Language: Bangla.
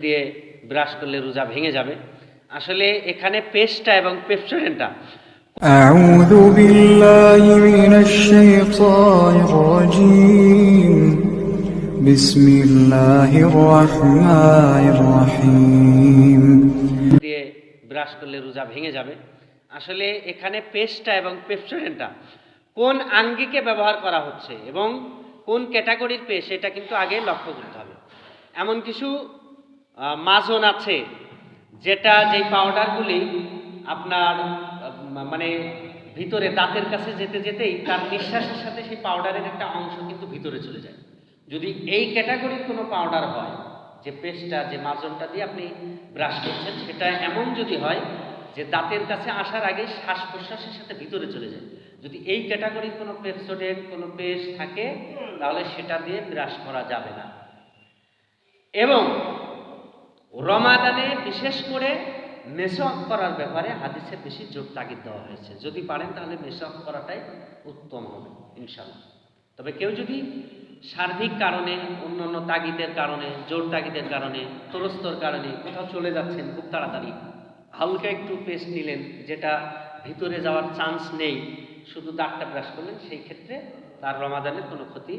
দিয়ে ব্রাশ করলে রোজা ভেঙে যাবে আসলে এখানে পেস্টটা এবং পেপসোডেন্টটা أعوذ بالله من الشيطان الرجيم بسم الله الرحمن الرحيم দিয়ে ব্রাশ করলে রোজা ভেঙে যাবে আসলে এখানে পেস্টটা এবং পেপসোডেন্টটা কোন আঙ্গিকে ব্যবহার করা হচ্ছে এবং কোন ক্যাটাগরির পেস্ট এটা কিন্তু আগে লক্ষ্য করতে হবে এমন কিছু আহ, মাজন আছে, যেটা যেই পাউডারগুলি আপনার মানে ভিতরে দাঁতের কাছে যেতে যেতেই তার নিঃশ্বাসের সাথে সেই পাউডারের একটা অংশ কিন্তু ভিতরে চলে যায়। যদি এই ক্যাটাগরির কোনো পাউডার হয়, যে পেস্টটা যে মাজনটা দিয়ে আপনি ব্রাশ করছেন, সেটা এমন যদি হয় যে দাঁতের কাছে আসার আগে শ্বাস প্রশ্বাসের সাথে ভিতরে চলে যায়। যদি এই ক্যাটাগরির কোনো পেপসোডেন্ট কোনো পেস্ট থাকে, তাহলে সেটা দিয়ে ব্রাশ করা যাবে না। এবং রমাদানে বিশেষ করে মেসওয়াক করার ব্যাপারে হাদিসে বেশি জোর তাগিদ দেওয়া হয়েছে। যদি পারেন তাহলে মেসওয়াক করাটাই উত্তম হবে ইনশাল্লাহ তবে কেউ যদি সার্বিক কারণে, অন্যান্য তাগিদের কারণে, জোর তাগিদের কারণে, তরস্তর কারণে কোথাও চলে যাচ্ছেন, খুব তাড়াতাড়ি হালকা একটু পেস্ট নিলেন, যেটা ভিতরে যাওয়ার চান্স নেই, শুধু দাগটা ব্রাশ করলেন, সেই ক্ষেত্রে তার রমাদানের কোনো ক্ষতি